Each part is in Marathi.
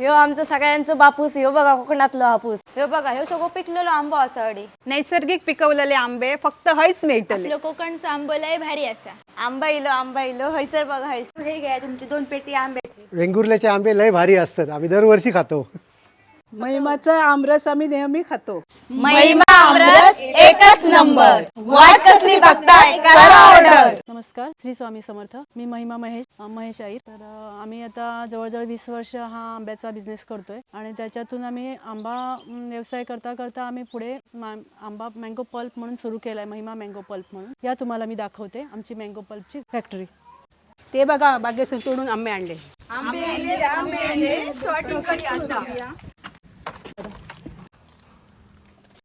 ह्यो आमचं सगळ्यांचं बापूस ह्यो बघा कोकणातलो हापूस. ह्यो बघा ह्यो सगळं पिकलेलो आंबो असा अडी नैसर्गिक पिकवलेले आंबे फक्त हयच मिळतले. आपलं कोकणचं आंबो लय भारी असा. आंबा इलो आंबा इलो हैसर बघा हैसर हे घ्या तुमची दोन पेटी आंब्याची. वेंगुर्ल्याचे आंबे लय भारी असतात आम्ही दरवर्षी खातो. महिमाचा आमरस आम्ही नेहमी खातो. महिमा आमरस एकच नंबर. वाट कसली बघताय? करा ऑर्डर. नमस्कार श्री स्वामी समर्थ. मी महिमा महेश महेश आई. तर अ, आम्ही आता जवळजवळ वीस वर्ष हा आंब्याचा बिझनेस करतोय. आणि त्याच्यातून आम्ही आंबा म, व्यवसाय करता करता आम्ही पुढे मा- आंबा मँगो पल्प म्हणून सुरू केलाय महिमा मँगो पल्प म्हणून. या तुम्हाला मी दाखवते आमची मँगो पल्पची फॅक्टरी ते बघा बागेतून तोडून आंबे आणले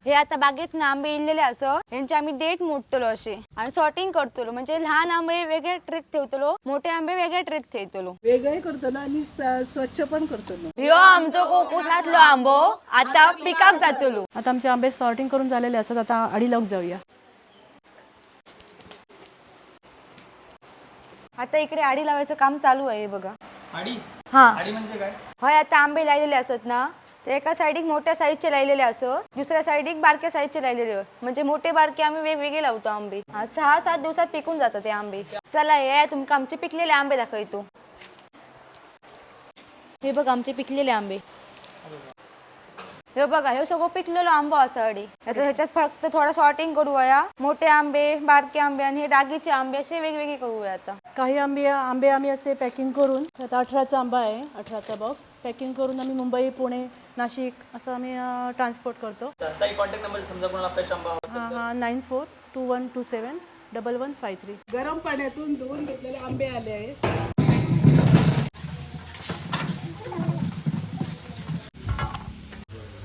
हे आता बागेत ना आंबे इल्लेले असं यांचे आम्ही डेट मोडतलो असे. आणि सॉर्टिंग करतलो. म्हणजे लहान आंबे वेगळे ट्रीत ठेवतलो मोठे आंबे वेगळे ट्रीत ठेवतलो. वेगळे करतो ना आणि स्वच्छ पण करतो ह्यो आमचो कोकणातलो आंबो. आता पिकाक जातलो. आता आमचे आंबे सॉर्टिंग करून झालेले असतात. आता अडी लावूक जाऊया. आता इकडे आडी लावायचं काम चालू आहे बघा. आडी हा. आडी म्हणजे काय? होय आता आंबे लायलेले असत ना. तर एका साईडीक मोठ्या साईजचे लायलेले असं दुसऱ्या साईडीक बारक्या साईजचे लायलेले म्हणजे मोठे बारके आम्ही वेगवेगळे लावतो आंबे. सहा सात दिवसात पिकून जातात ते आंबे. चला या तुमका आमचे पिकलेले आंबे दाखवतो हे बघ आमचे पिकलेले आंबे. हे बघा हे सगळं पिकलेलो आंबो असा अडी आता ह्याच्यात फक्त थोडं सॉर्टिंग करूया मोठे आंबे बारके आंबे आणि हे डागीचे आंबे असे वेगवेगळे करूया आता. काही आंबे आंबे आम्ही असे पॅकिंग करून आता अठराचा आंबा आहे अठराचा बॉक्स पॅकिंग करून आम्ही मुंबई पुणे नाशिक असं आम्ही ट्रान्सपोर्ट करतो. ताई कॉन्टॅक्ट नंबर समजा कोणाला फ्रेश आंबा हवा हा हा nine four two one two seven double one five three गरम पाण्यातून धुवून घेतलेले आंबे आले आहेत.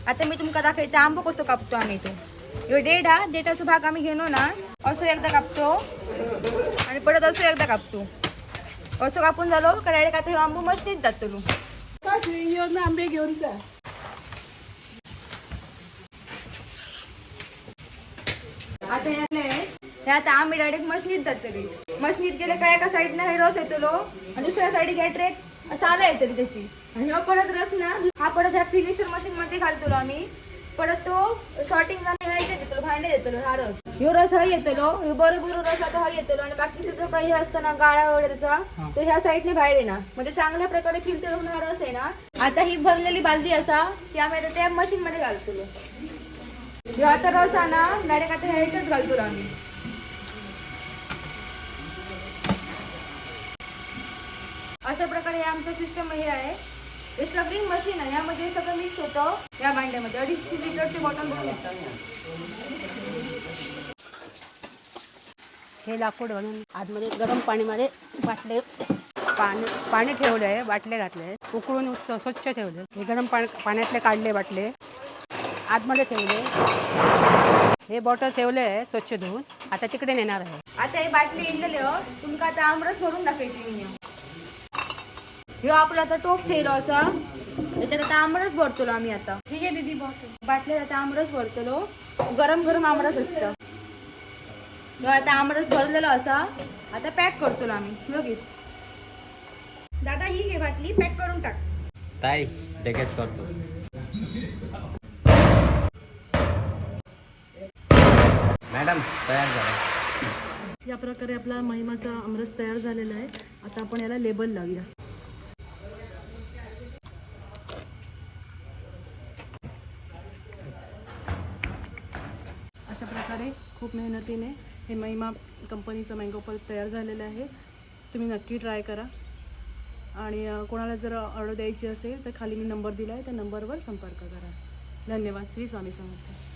आता मी तुमका दाखवते आंबो कसं कापतो आम्ही तो ह्यो डेट हा डेटाचा भाग आम्ही घेणो ना असं एकदा कापतो. आणि परत असं एकदा कापतो. असं कापून झालो का डायरेक्ट आता ह्यो आंबो मस्तीत जातलो. येऊन आंबे घेऊन जा आता ह्यातले हे आता आंबे डायरेक्ट मशनीत जातली. मशनीत गेले काय एका साईडनं हे रस येतलो आणि दुसऱ्या साईड गेट ट्रेक असं आला येतली त्याची. आणि ह्यो परत रस ना हा परत ह्या फिनिशर मशीन मध्ये घालतलो आम्ही. परत तो शॉर्टिंग देतलो भांडे देतलो हा रस. ह्यो रस हय येतलो ह्यो बरोबर रस आता हय येतलो. आणि बाकीचं जो काही असतं ना गाळा वगैरे तो ह्या साईडने बाहेर येणार. म्हणजे चांगल्या प्रकारे फिल्टर होऊन हा रस आहे ना. आता ही भरलेली बालदी असा ती आम्ही आता त्या मशीन मध्ये घालतलो. ह्यो आता रस आहे ना डायरेक्ट आता ह्याच्यात घालतो आम्ही. अशा प्रकारे हे आमचं सिस्टम हे आहे. हे स्टफिंग मशीन आहे. यामध्ये हे सगळं मिक्स होतं या भांड्यामध्ये. अडीचशे लिटरचे बॉटल भरून येतात हे लाकूड घालून आतमध्ये गरम पाणीमध्ये बाटले पाणी पाणी ठेवले आहे. बाटले घातले आहेत. उकळून स्व- स्वच्छ ठेवले हे गरम पाणी पाण्यातले काढले बाटले. आतमध्ये ठेवले हे बॉटल ठेवले आहे स्वच्छ धुवून. आता तिकडे नेणार आहे. आता हे बाटली इंडलं तुमका आता आमरस भरून दाखवायची ह्यो आपला आता टोप ठेवलो असा. त्याच्यात आता आमरस भरतलो आम्ही आता. ठीक आहे दीदी बॉटल बाटल्यात आता आमरस भरतलो. गरम गरम आमरस असतं. आता आमरस भरलेलो असा. आता पॅक करतलो आम्ही. बघित दादा ही घे बाटली. पॅक करून टाक. ताई लगेच करतो. मॅडम तयार झाला. या प्रकारे आपला महिमाचा आमरस तयार झालेला आहे. आता आपण याला लेबल लावूया. अशा प्रकारे खूप मेहनतीने हे महिमा कंपनीचं मँगो पल्प तयार झालेलं आहे. तुम्ही नक्की ट्राय करा. आणि कोणाला जर ऑर्डर द्यायची असेल तर खाली मी नंबर दिला आहे त्या नंबरवर संपर्क करा. धन्यवाद. श्री स्वामी समर्थ.